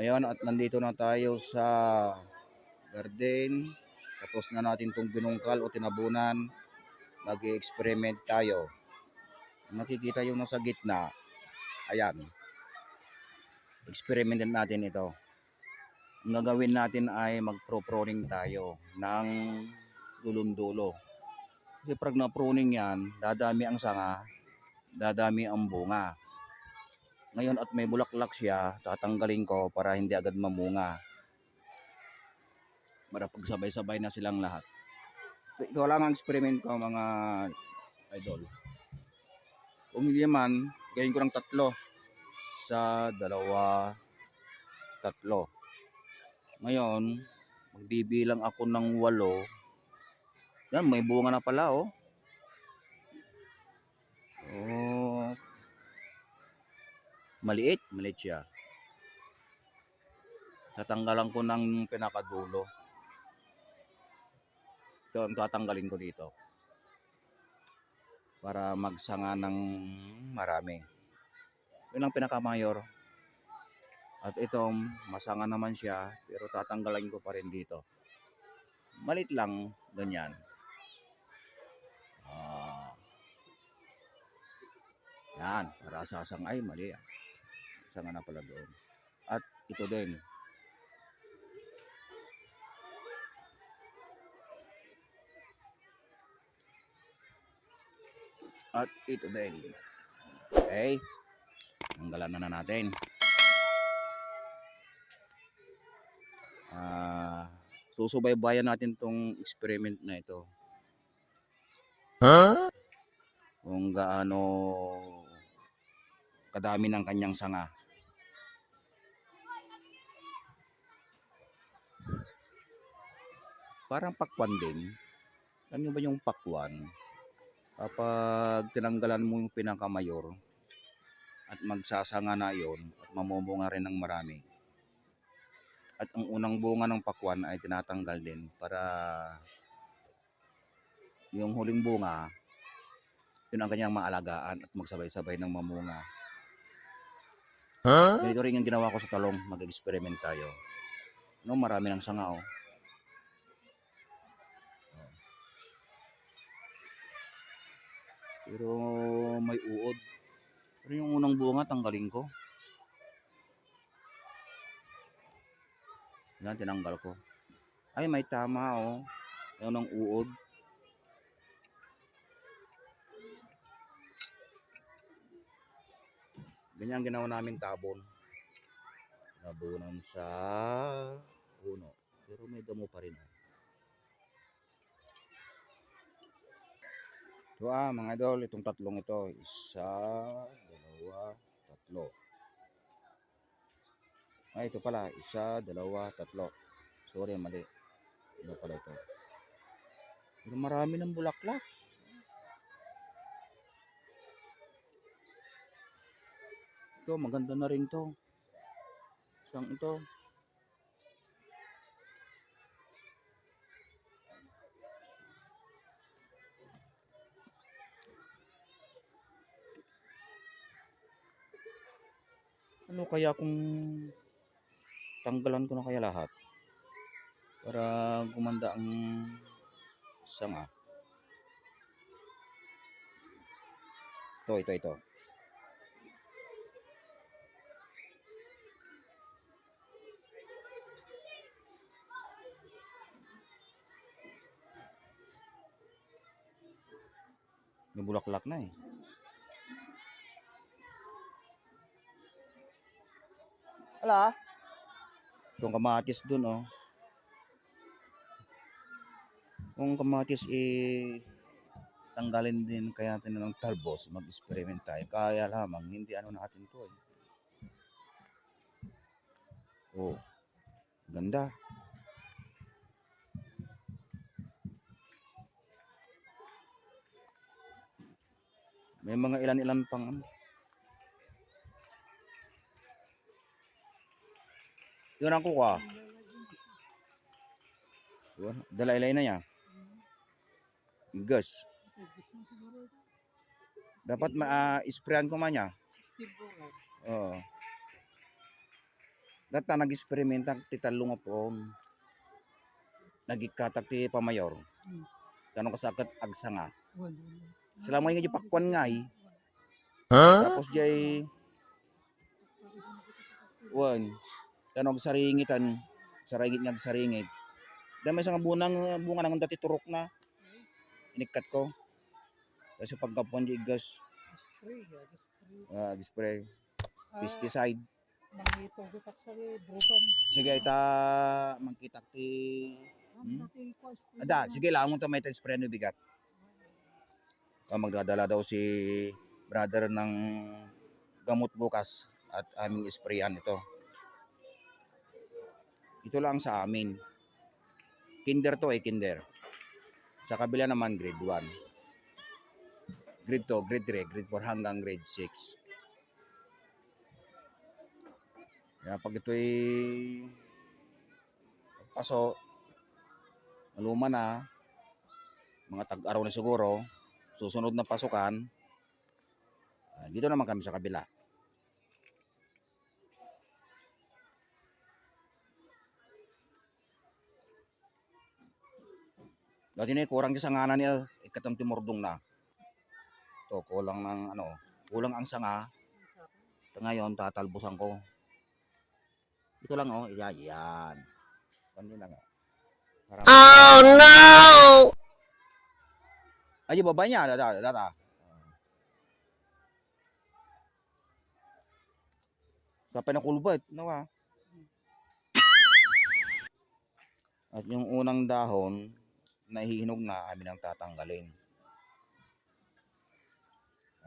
Ayan, at nandito na tayo sa garden. Tapos na natin itong binungkal o tinabunan. mag experiment tayo. Nakikita yung nasa gitna. Ayan. Experiment din natin ito. Ang gagawin natin ay mag-pro-proning tayo ng dulon-dulo. Kasi pag na-pruning yan, dadami ang sanga, dadami ang bunga. Ngayon at may bulaklak siya, tatanggalin ko para hindi agad mamunga. Para pagsabay-sabay na silang lahat. Ito, lang ang experiment ko mga idol. Kung hindi man, gawin ko ng tatlo. Sa dalawa, tatlo. Ngayon, magbibilang ako ng walo. Yan, may bunga na pala oh. Oh, maliit, maliit siya. Tatanggalan ko ng pinakadulo. Ito ang tatanggalin ko dito. Para magsanga ng marami. Yun ang pinakamayor. At ito, masanga naman siya, pero tatanggalan ko pa rin dito. Malit lang, ganyan. Ah. Yan, para sasang ay mali. ah. Sanga na pala doon. At ito din. At ito din. Okay. Tanggalan na na natin. Ah, susubaybayan natin tong experiment na ito. Kung gaano kadami ng kanyang sanga. Parang pakwan din. Alam niyo ba yung pakwan? Kapag tinanggalan mo yung pinakamayor at magsasanga na yon at mamumunga rin ng marami. At ang unang bunga ng pakwan ay tinatanggal din para yung huling bunga, yun ang kanyang maalagaan at magsabay-sabay ng mamunga. Ganito rin yung ginawa ko sa talong, mag-experiment tayo. No, marami ng sanga oh. Pero may uod. Pero yung unang bunga, tanggalin ko. Yan, tinanggal ko. Ay, may tama oh. Yan ang uod. Ganyan ang ginawa namin tabon. Nabunan sa puno. Pero may damo pa rin. oh. So ah, mga idol, itong tatlong ito. Isa, dalawa, tatlo. Ay, ito pala. Isa, dalawa, tatlo. Sorry, mali. Ano pala ito? Pero marami ng bulaklak. Ito, maganda na rin to. Isang ito. Ano kaya kung tanggalan ko na kaya lahat? Para gumanda ang sanga. Ito, ito, ito. May bulaklak na eh. Ala? Itong kamatis dun oh. Kung kamatis eh tanggalin din kaya natin ng talbos, mag-experiment tayo. Kaya lamang, hindi ano natin to eh. Oh, ganda. May mga ilan-ilan pang ano. Yun ang kuha. Yun, dalaylay na yan. Gus. Dapat ma-sprayan ko man niya. Oo. Data nag-experimenta ti talong po. Nagikatak ti pamayor. Hmm. Tanong kasakit agsanga. Wala. Sila mo yung pakwan nga eh. Tapos jay wan tanong saringitan saringit nga saringit. Dami sa nga bunang bunga nang dati turok na. Inikat ko. Tapos pagkapon di gas Spray, ah, spray. spray pesticide. Mangito gutak sa brogan. Sige ita magkita ti Hmm? Ada, sige lang mo may spray no bigat. Ah, magdadala daw si brother ng gamot bukas at aming sprayan ito. Ito lang sa amin. Kinder to eh, kinder. Sa kabila naman grade 1. Grade 2, grade 3, grade 4 hanggang grade 6. Kaya pag ito'y paso, maluma na, mga tag-araw na siguro, susunod na pasukan, ah, dito naman kami sa kabila. Dati na kurang sa ngana niya, ikatam timordong na. To, kulang ng ano, kulang ang sanga. Ito ngayon, tatalbusan ko. Ito lang oh, yan, yan. Ganyan lang oh. Oh no! Ay, baba niya, dada, dada. Sa pinakulbat, nawa. At yung unang dahon, nahihinog na, amin ang tatanggalin.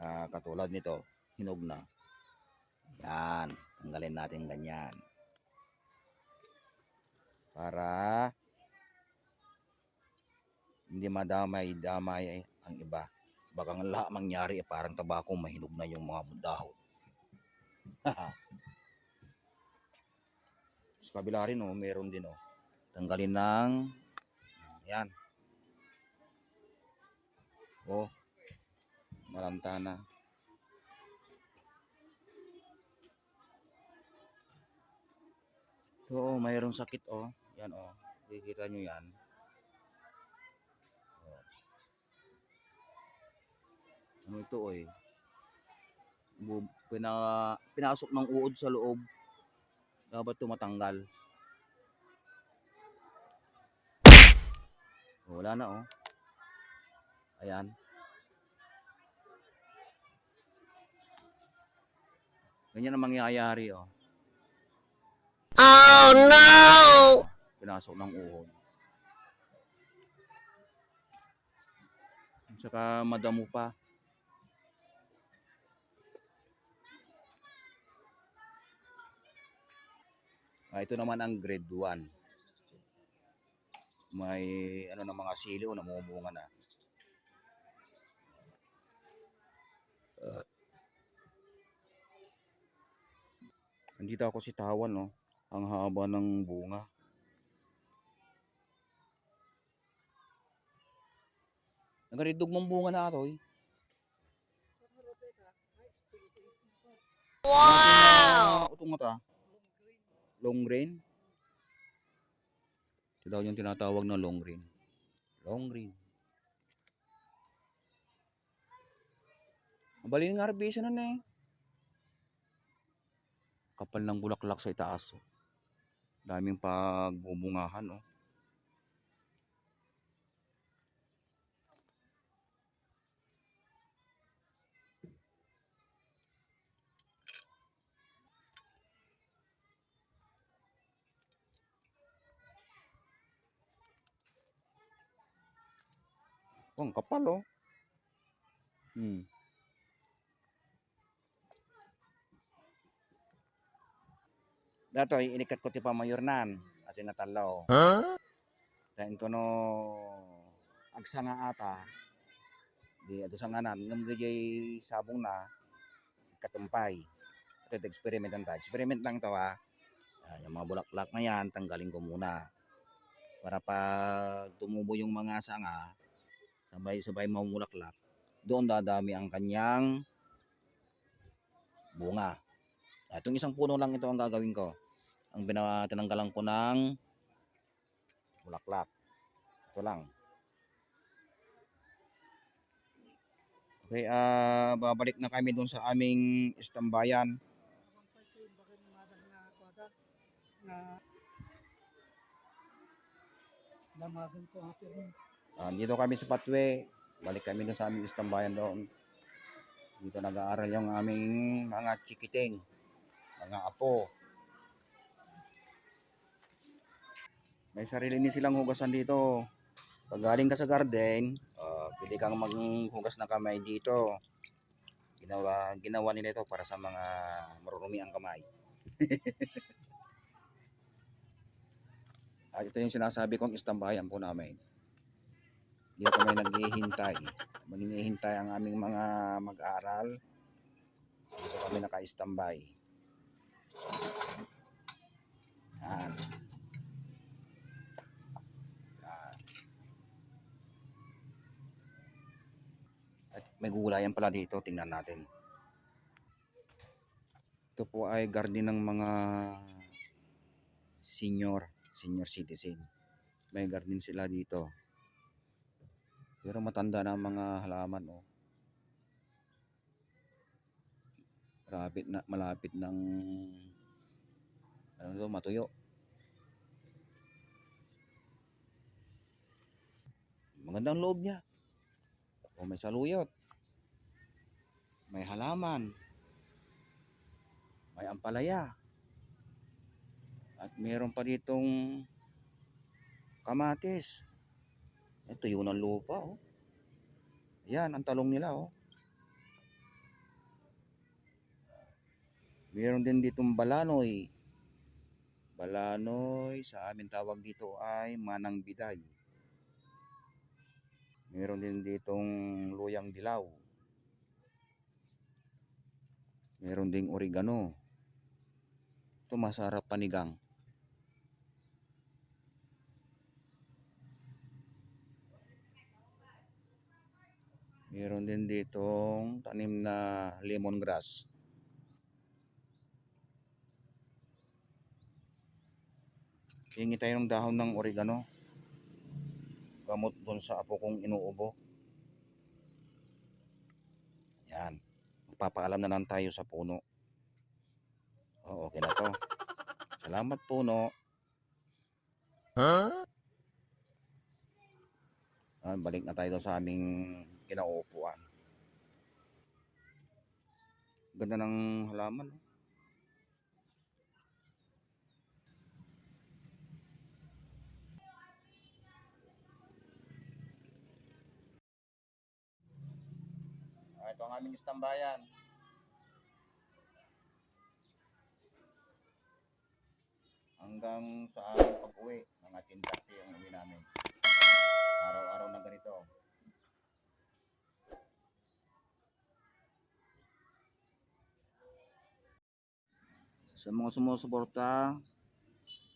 Ah, katulad nito, hinog na. Yan, tanggalin natin ganyan. Para hindi madamay-damay ang iba. Baka nga lahat mangyari eh, parang tabako mahinog na yung mga dahon. Sa kabila rin oh, meron din oh. Tanggalin ng yan. Oh. Malanta na. Ito oh, mayroong sakit oh. Yan oh. Kikita nyo yan. Ano ito eh pina, pinasok ng uod sa loob. Dapat tumatanggal. Wala na oh. Ayan. Ganyan ang mangyayari oh. Oh no! pinasok ng uod At saka madamo pa Ah, ito naman ang grade 1. May ano na mga sili o namumunga na. Ah. Andito ako si Tawan, no? Ang haba ng bunga. Nagaridog mong bunga na ito, eh. Wow! Ito nga ta. Long grain. Ito daw yung tinatawag na long grain. Long grain. Bali ng harvest na na eh. Kapal ng bulaklak sa itaas. oh. Daming pagbubungahan oh. Ang kapal oh. Hmm. Dato inikat ko ti pamayornan at nga talaw. Huh? Dahil ko no agsanga ata. Di ato sa nganan ngam gayay sabong na katumpay. Ito experiment ta. Experiment lang to ha. Ah, yung mga bulaklak na yan, tanggalin ko muna. Para pag tumubo yung mga sanga, sabay-sabay mamulaklak, doon dadami ang kanyang bunga. Ah, Itong isang puno lang ito ang gagawin ko. ang tinanggalan ko ng bulaklak. Ito lang. Okay, ah babalik na kami doon sa aming istambayan. Yung na damagan ko hapon Ah, dito kami sa Patwe. Balik kami doon sa aming istambayan doon. Dito nag-aaral yung aming mga chikiting, mga apo. May sarili ni silang hugasan dito. Pag galing ka sa garden, uh, pwede kang maghugas ng kamay dito. Ginawa, ginawa nila ito para sa mga marurumi ang kamay. At ito yung sinasabi kong istambayan po namin. Dito kami naghihintay. Maghihintay ang aming mga mag-aaral. Dito kami naka-standby. Yan. Yan. At may gulayan pala dito. Tingnan natin. Ito po ay garden ng mga senior, senior citizen. May garden sila dito. Pero matanda na ang mga halaman, oh. Malapit na, malapit ng, ano to, matuyo. Magandang loob niya. O may saluyot. May halaman. May ampalaya. At meron pa ditong kamatis. Ito yun ang lupa, oh. Yan, ang talong nila, oh. Meron din ditong balanoy. Balanoy, sa amin tawag dito ay manang biday. Meron din ditong luyang dilaw. Meron ding oregano. Ito masarap panigang. Meron din ditong tanim na lemongrass. Hingi tayo ng dahon ng oregano. Gamot doon sa apo kong inuubo. Yan. Magpapaalam na lang tayo sa puno. Oo, okay na to. Salamat puno. Huh? Ah, balik na tayo sa aming kinauupuan. Ganda ng halaman. no? Ah, ito ang aming istambayan. Hanggang sa aming pag-uwi, mga 10.30 ang uwi namin. Araw-araw na ganito. Sa mga sumusuporta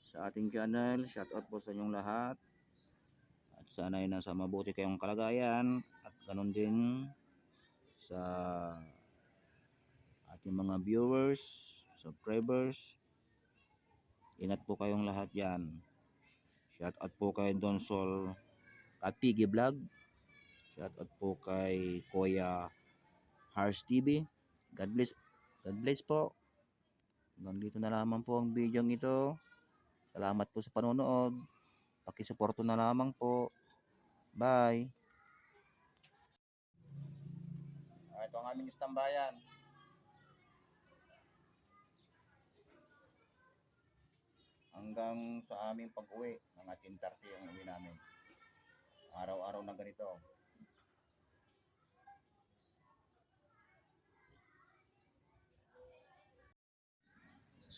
sa ating channel, shout out po sa inyong lahat. At sana ay nasa mabuti kayong kalagayan at ganun din sa ating mga viewers, subscribers. Ingat po kayong lahat yan. Shout out po kay Don Sol Kapigi Vlog. Shout out po kay Kuya Harsh TV. God bless. God bless po. Hanggang dito na lamang po ang video ito. Salamat po sa panonood. Pakisuporto na lamang po. Bye. Ah, ito ang aming istambayan. Hanggang sa aming pag-uwi, mga 10.30 ang uwi namin. Araw-araw na ganito.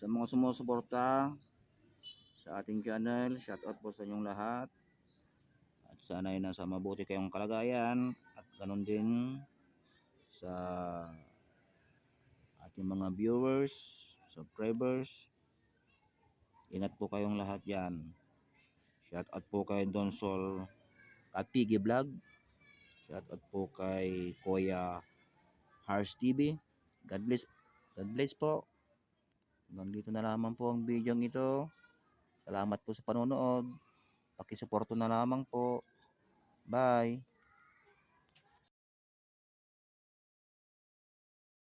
Sa mga sumusuporta sa ating channel, shout out po sa inyong lahat. At sana ay nasa mabuti kayong kalagayan at ganun din sa ating mga viewers, subscribers. Ingat po kayong lahat yan. Shout out po kay Don Sol Kapigi Vlog. Shout out po kay Kuya Harsh TV. God bless. God bless po. Hanggang dito na lamang po ang video ito. Salamat po sa panonood. Pakisuporto na lamang po. Bye.